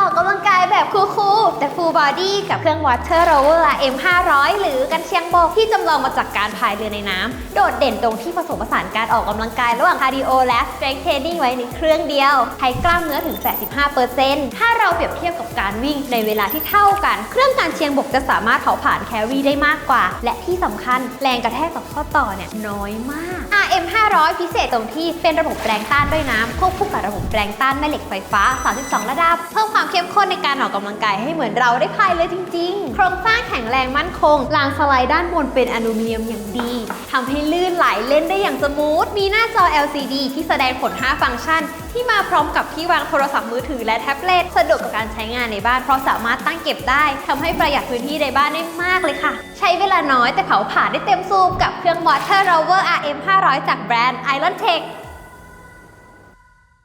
ออกกำลังกาย แบบคูลๆแต่ full body กับเครื่อง water rower RM 500หรือกันเชียงโบกที่จำลองมาจากการพายเรือในน้ำโดดเด่นตรงที่ผสมผสานการออกกำลังกายระหว่างคาร์ดิโอและ strength training ไว้ในเครื่องเดียวใช้กล้ามเนื้อถึง 85%ถ้าเราเปรียบเทียบกับการวิ่งในเวลาที่เท่ากัน เครื่องการเชียงบกจะสามารถเผาผ่านแคลอรี่ได้มากกว่า และที่สำคัญแรงกระแทกกับข้อต่อเนี่ยน้อยมาก RM 500พิเศษตรงที่เป็นระบบแรงต้านด้วยน้ำควบคู่กับระบบแรงต้านแม่เหล็กไฟฟ้า 32 ระดับ เพิ่มความเข้มข้นในการออกกำลังกายให้เหมือนเราได้พายเลยจริง ๆ โครงสร้างแข็งแรงมั่นคงรางสไลด์ด้านบนเป็นอลูมิเนียมอย่างดีทำให้ลื่นไหลเล่นได้อย่างสมูท มีหน้าจอ LCD ที่แสดงผล 5 ฟังก์ชัน ที่มาพร้อมกับที่วางโทรศัพท์มือถือและแท็บเล็ตสะดวกกับการใช้งานในบ้าน เพราะสามารถตั้งเก็บได้ทำให้ประหยัดพื้นที่ในบ้านได้มากเลยค่ะ ใช้เวลาน้อยแต่เผาผ่านได้เต็มสูบกับเครื่อง Water Rover RM 500 จากแบรนด์ Iron Tech